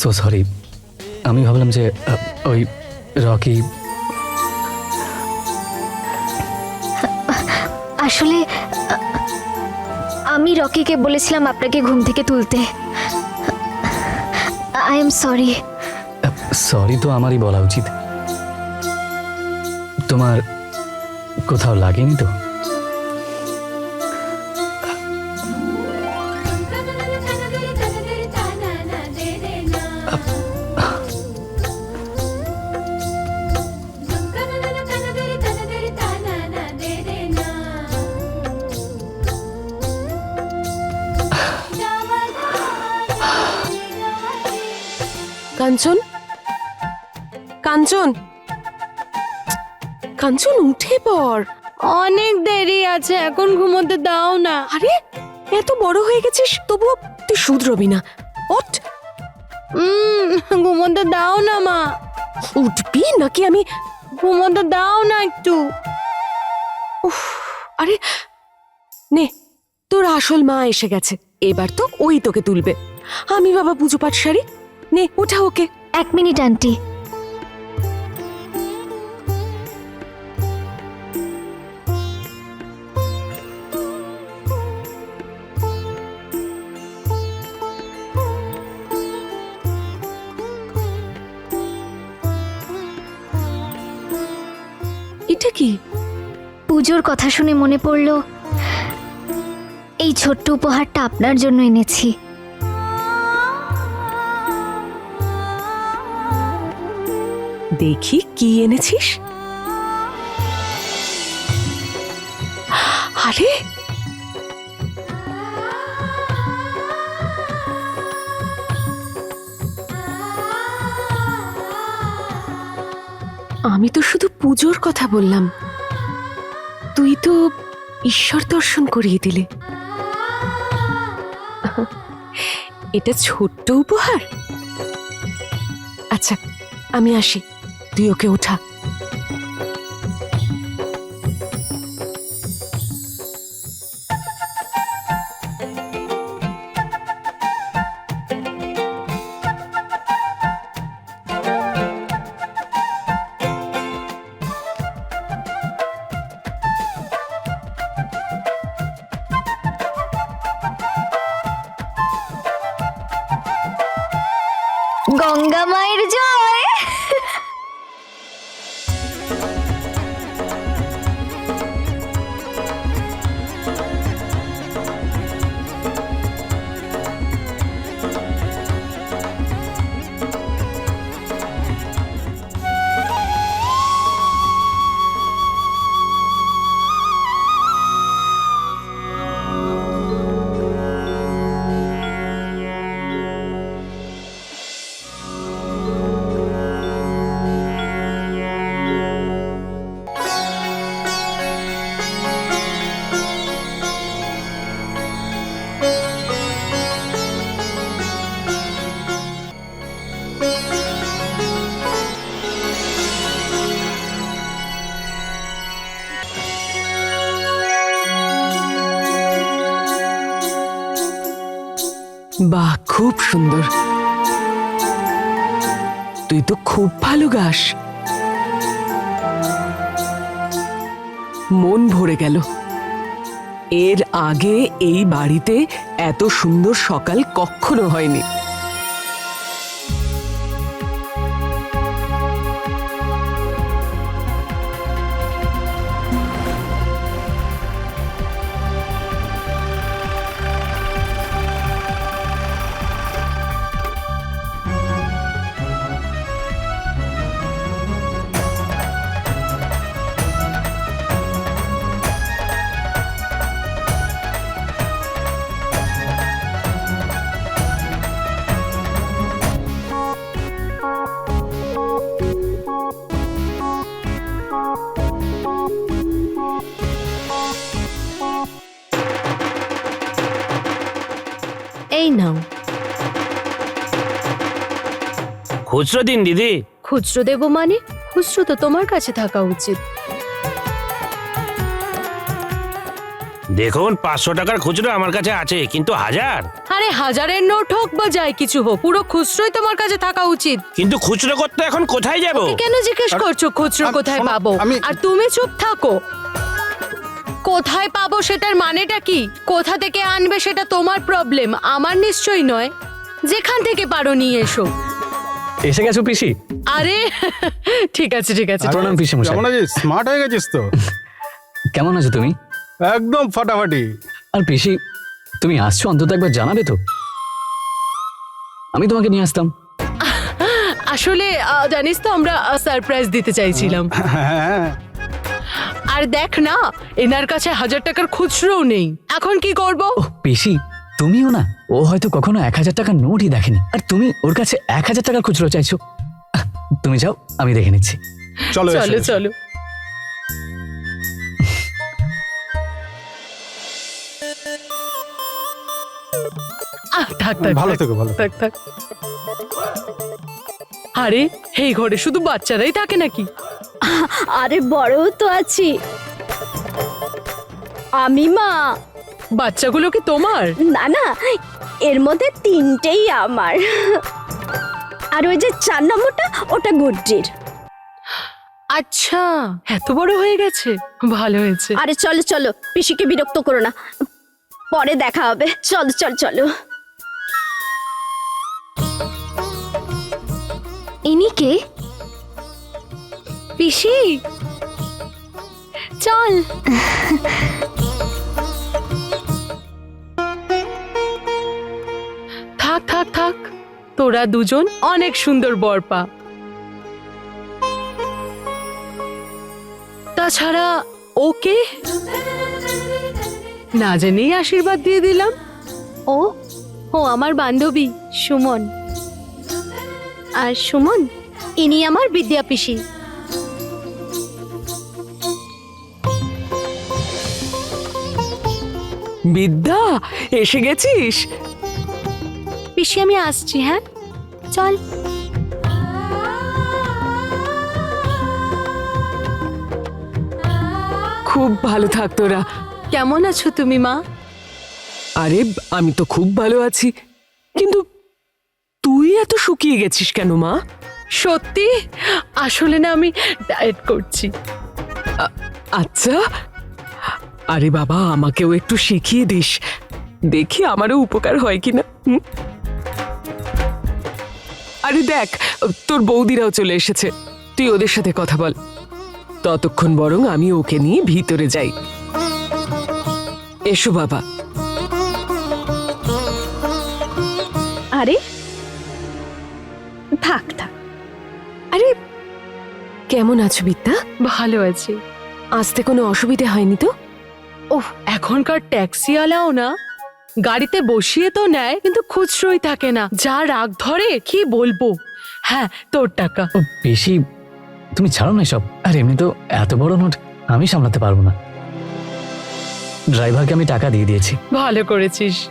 So sorry আমি ভাবলাম যে ওই রকি আসলে আমি রকিকে বলেছিলাম আপনাকে ঘুম থেকে তুলতে। আই এম সরি সরি তো আমারই বলা উচিত। তোমার কোথাও লাগেনি তো? কাঞ্চন? কাঞ্চন? কাঞ্চন উঠে পড়। অনেক দেরি আছে এখন ঘুমোতে দাও না। আরে এত বড় হয়ে গেছিস তবুও তুই শুধরবি না। ওঠ। ঘুমোতে দাও না মা। উঠবি নাকি আমি? ঘুমোতে দাও না একটু। উফ, আরে নে তোর আসল মা এসে গেছে। এবার তো ওই তোকে তুলবে। আমি বাবা পুজো পাঠ সারি নে ওঠা ওকে। এক মিনিট আন্টি। এটা কি? পুজোর কথা শুনে মনে পড়ল এই ছোট্ট উপহারটা আপনার জন্য এনেছি। দেখি কি এনেছিস? আরে! আমি তো শুধু পুজোর কথা বললাম। তুই তো ঈশ্বর দর্শন করিয়ে দিলে। এটা ছোট্ট উপহার। আচ্ছা আমি আসি। তুই ওকে ওঠা গঙ্গা বাহ, খুব সুন্দর। তুই তো খুব ভালো গাস। মন ভরে গেল। এর আগে এই বাড়িতে এত সুন্দর সকাল কখনো হয়নি। খুচরো দিন দিদি। খুচরো দেবো মানে? খুচরো তো তোমার কাছে থাকা উচিত। দেখুন পাঁচশো টাকার খুচরো আমার কাছে আছে কিন্তু হাজার? আরে হাজারের নোট হোক বা যাই কিছু হোক পুরো খুচরোই তোমার কাছে থাকা উচিত। কিন্তু খুচরো করতে এখন কোথায় যাব? কেন জিজ্ঞেস করছ খুচরো আর কোথায় শোনো, পাবো? আমি- আর তুমি চুপ থাকো। কোথায় পাবো সেটার মানেটা কি? কোথা থেকে আনবে সেটা তোমার প্রবলেম আমার নিশ্চয়ই নয়। যেখান থেকে পারো নিয়ে এসো। এসে গেছো পিসি? আরে ঠিক আছে ঠিক আছে। প্রণাম পিসি মশাই। কেমন আছিস? স্মার্ট হয়ে গেছিস তো। কেমন আছো তুমি? একদম ফাটাফাটি। আর পিসি তুমি আসছো অন্তত একবার জানাবে তো। আমি তোমাকে নিয়ে আসতাম। আসলে জানিস তো আমরা সারপ্রাইজ দিতে চাইছিলাম। হ্যাঁ আর দেখ না এনার কাছে হাজার টাকার খুচরোও নেই। এখন কি করব? পিসি তুমিও না? ও হয়তো কখনো এক হাজার টাকার নোটই দেখেনি। আর তুমি ওর কাছে এক হাজার টাকার খুচরো চাইছো? আহ, তুমি যাও আমি দেখে নিচ্ছি। চলো এসো, চলো এসো। চলো। আহ, থাক থাক ভালো থাক, থেকো, ভালো থাক থাক। আরে এই ঘরে শুধু বাচ্চারাই থাকে নাকি? আরে বড়ও তো আছি। আমি মা। বাচ্চাগুলো কি তোমার? না না এর মধ্যে তিনটেই আমার। আর ওই যে চার নম্বরটা ওটা গুড্ডির আচ্ছা। এত বড় হয়ে গেছে ভালো হয়েছে। আরে চলো চলো পিসিকে বিরক্ত করো না। পরে দেখা হবে। চলো চল চলো। ইনি কে? পিসি? চল। তোরা দুজন অনেক সুন্দর বরপা। তাছাড়া ওকে না জেনেই আশীর্বাদ দিয়ে দিলাম। ও ও আমার বান্ধবী সুমন। আর সুমন ইনি আমার বিদ্যা পিসি। বিদ্যা এসে গেছিস? পিসি আমি আসছি হ্যাঁ? চল। খুব ভালো থাক তোরা। কেমন আছো তুমি মা? আরে আমি তো খুব ভালো আছি। কিন্তু তুই এত শুকিয়ে গেছিস কেন মা? সত্যি? আসলে না আমি ডায়েট করছি। আচ্ছা। আরে বাবা আমাকেও একটু শিখিয়ে দিস। দেখি আমারও উপকার হয় কিনা হুম? আরে দেখ তোর বৌদিরাও চলে এসেছে। তুই ওদের সাথে কথা বল। ততক্ষণ বরং আমি ওকে নিয়ে ভিতরে যাই। এসো বাবা। আরে থাক থাক। আরে কেমন আছো বিদ্যা? ভালো আছি। আসতে কোনো অসুবিধা হয়নি তো? ওহ এখনকার ট্যাক্সিওয়ালাও না? গাড়িতে বসিয়ে তো নেয় কিন্তু খুচরোই থাকে না। যা রাগ ধরে কি বলব? হ্যাঁ তোর টাকা। ও পিসি তুমি ছাড়ো না সব আর এমনি তো এত বড় নোট আমি সামলাতে পারব না। ড্রাইভারকে আমি টাকা দিয়ে দিয়েছি। ভালো করেছিস।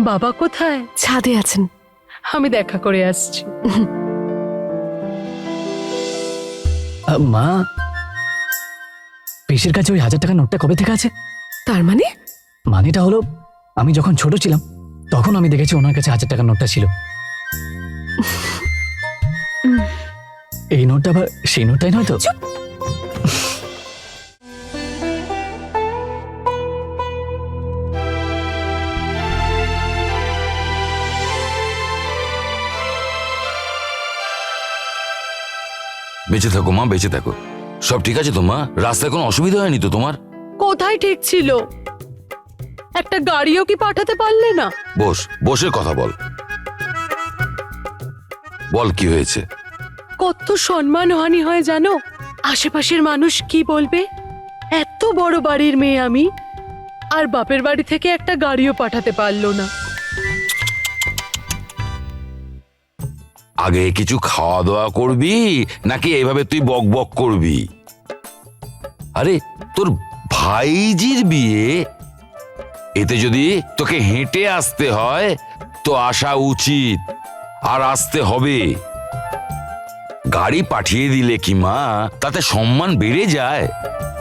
বাবা কোথায়? ছাদে আছেন। আমি দেখা করে আসছি। আহ, মা? পিসির কাছে ওই হাজার টাকা নোটটা কবে থেকে আছে? তার মানে? মানেটা হলো আমি যখন ছোট ছিলাম তখন আমি দেখেছি ওনার কাছে হাজার টাকার নোটটা ছিল। এই নোটটা আবার সেই নোটটাই নয় তো? বেঁচে থাকো মা বেঁচে থাকো। সব ঠিক আছে তো মা? রাস্তায় কোনো অসুবিধা হয়নি তো তোমার? কোথায় ঠিক ছিল? একটা গাড়িও কি পাঠাতে পারলে না? বস বসে কথা বল। বল কি হয়েছে? কত সম্মানহানি হয় জানো? আশেপাশের মানুষ কি বলবে? এত বড় বাড়ির মেয়ে আমি আর বাপের বাড়ি থেকে একটা গাড়িও পাঠাতে পারল না। আগে কিছু খাওয়া দাওয়া করবি নাকি এইভাবে তুই বক বক করবি? আরে তোর ভাইজির বিয়ে? এতে যদি তোকে হেঁটে আসতে হয়, তো আসা উচিত। আর আসতে হবে। গাড়ি পাঠিয়ে দিলে কি মা? তাতে সম্মান বেড়ে যায়।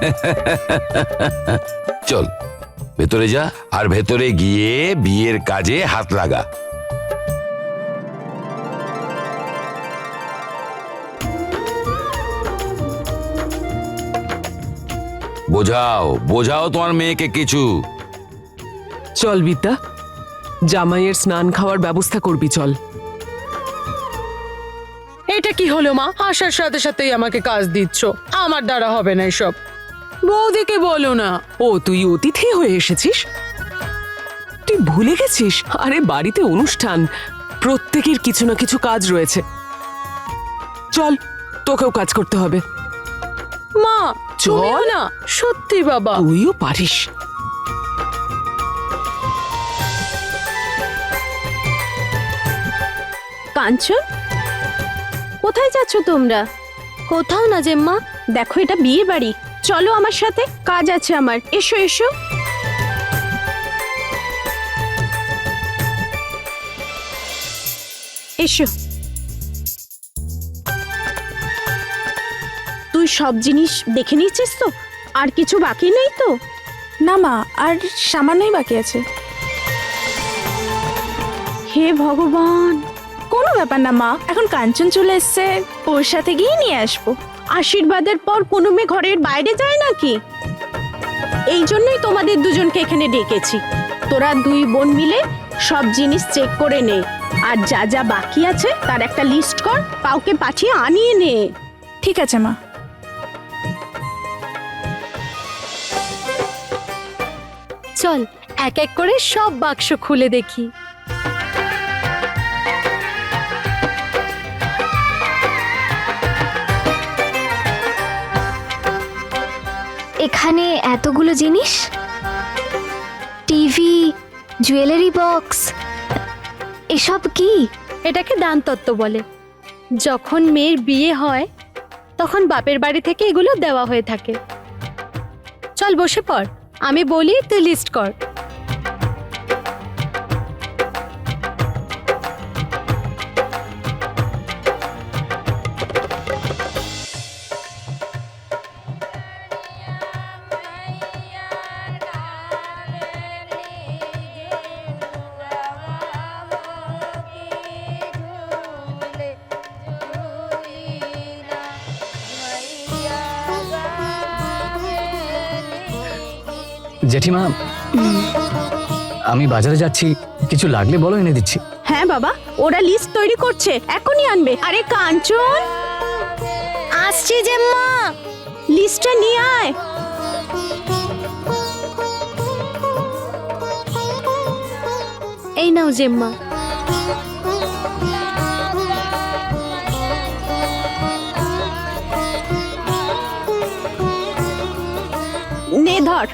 চল, ভেতরে যা আর ভেতরে গিয়ে বিয়ের কাজে হাত লাগা। বোঝাও বোঝাও তোমার মেয়েকে কিছু। চল বিদ্যা জামাইয়ের স্নান খাওয়ার ব্যবস্থা করবি চল। এটা কি হলো মা? আসার সাথে সাথেই আমাকে কাজ দিচ্ছ। আমার দ্বারা হবে না এসব। বৌদিকে বলো না। ও তুই অতিথি হয়ে এসেছিস? তুই ভুলে গেছিস? আরে বাড়িতে অনুষ্ঠান। প্রত্যেকের কিছু না কিছু কাজ রয়েছে। চল তোকেও কাজ করতে হবে। মা চল। না সত্যি বাবা। তুইও পারিস। কাঞ্চন কোথায় যাচ্ছ তোমরা? কোথাও না জেম্মা দেখো এটা বিয়ে বাড়ি। চলো আমার সাথে কাজ আছে আমার। এসো এসো। এসো। তুই সব জিনিস দেখে নিচ্ছিস তো? আর কিছু বাকি নেই তো? না মা আর সামান্যই বাকি আছে। হে ভগবান! কোনো ব্যাপার না মা। এখন কাঞ্চন চলে এসছে ওর সাথে গিয়ে নিয়ে আসব। আশীর্বাদের পর কোনো মেয়ে ঘরের বাইরে যায় নাকি? এই জন্যই তোমাদের দুজনকে এখানে ডেকেছি। তোরা দুই বোন মিলে সব জিনিস চেক করে নে। আর যা যা বাকি আছে তার একটা লিস্ট কর কাউকে পাঠিয়ে আনিয়ে নে। ঠিক আছে মা। চল এক এক করে সব বাক্স খুলে দেখি। এখানে এতগুলো জিনিস? টিভি, জুয়েলারি বক্স, এসব কি? এটাকে দান তত্ত্ব বলে। যখন মেয়ের বিয়ে হয়, তখন বাপের বাড়ি থেকে এগুলো দেওয়া হয়ে থাকে। চল বসে পড়। আমি বলি তুই লিস্ট কর। জেঠিমা আমি বাজারে যাচ্ছি কিছু লাগলে বলো এনে দিচ্ছি। হ্যাঁ বাবা ওরা লিস্ট তৈরি করছে এখনই আনবে। আরে কাঞ্চন! আসছি জেম্মা। লিস্টটা নিয়ে আয়। এই নাও জেম্মা। নে ধর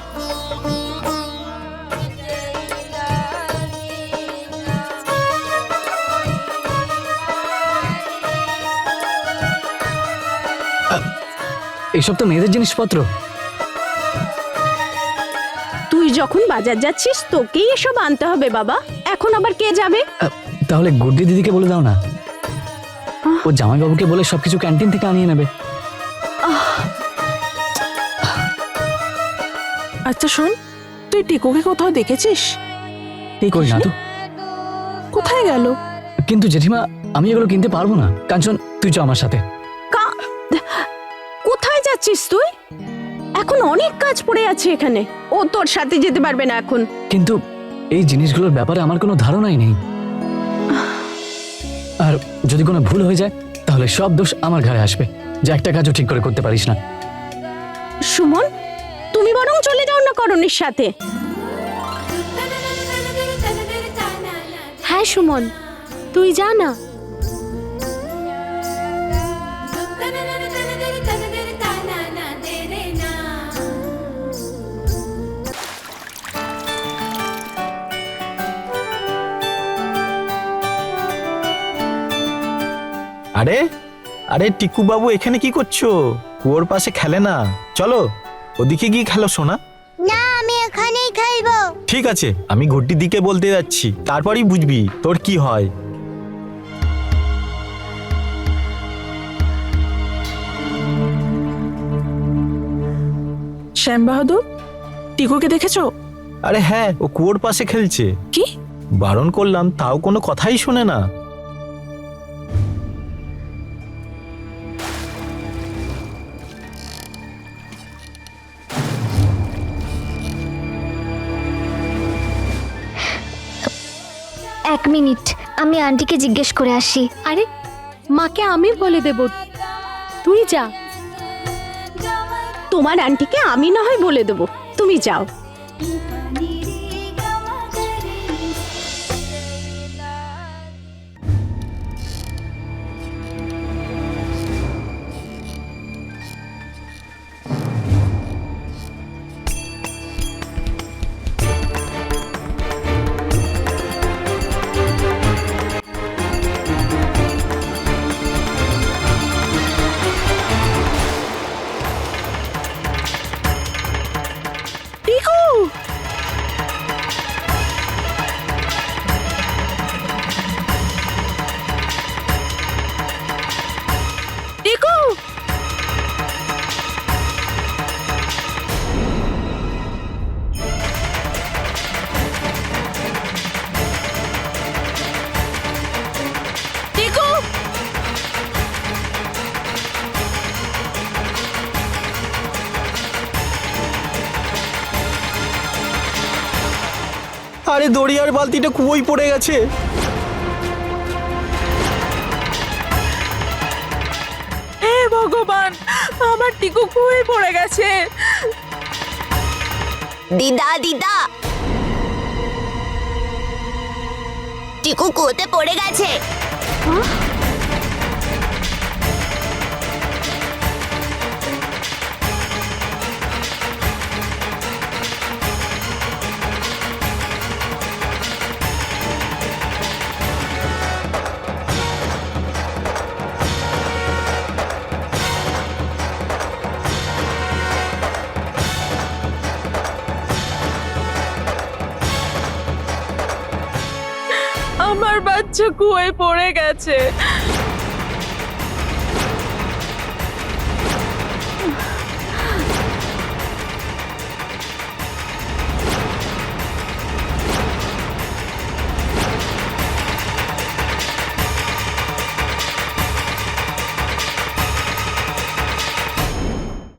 এসব তো মেয়েদের জিনিসপত্র। তুই যখন বাজার যাচ্ছিস তোকেই এসব আনতে হবে বাবা। এখন আবার কে যাবে? তাহলে গুড্ডি দিদিকে বলে দাও না। ও জামাইবাবুকে বলে সবকিছু ক্যান্টিন থেকে আনিয়ে নেবে। আচ্ছা শোন তুই টিকুকে কোথাও দেখেছিস? কই না তো কোথায় গেল? কিন্তু জেঠিমা আমি এগুলো কিনতে পারব না। কাঞ্চন তুই চ আমার সাথে। যাচ্ছিস তুই? এখন অনেক কাজ পড়ে আছে এখানে। ও তোর সাথে যেতে পারবে না এখন। কিন্তু এই জিনিসগুলোর ব্যাপারে আমার কোনো ধারণাই নেই। আর যদি কোনো ভুল হয়ে যায় তাহলে সব দোষ আমার ঘাড়ে আসবে। যে একটা কাজও ঠিক করে করতে পারিস না। সুমন তুমি বরং চলে যাও না করণের সাথে। হ্যাঁ সুমন তুই যা না। আরে আরে টিকু বাবু এখানে কি করছ? কুয়োর পাশে খেলে না। চলো ওদিকে গিয়ে খেলো সোনা। না আমি এখানেই খেলব। ঠিক আছে আমি ঘুরটির দিকে বলতে যাচ্ছি। তারপরই বুঝবি তোর কি হয়। শ্যাম বাহাদুর টিকুকে দেখেছ? আরে হ্যাঁ ও কুয়োর পাশে খেলছে। কি? বারণ করলাম তাও কোনো কথাই শোনে না। মিনিট, আমি আন্টিকে জিজ্ঞেস করে আসি। আরে, মাকে আমি বলে দেব। তুই যা। তোমার আন্টিকে আমি না হয় বলে দেব। তুমি যাও। দড়িয়ার বালতিটা কুয়োই পড়ে গেছে। হে ভগবান আমার টিকু কুয়ে পড়ে গেছে। দিদা দিদা। টিকু কুয়োতে পড়ে গেছে। বাচ্চা কুয়ে পড়ে গেছে।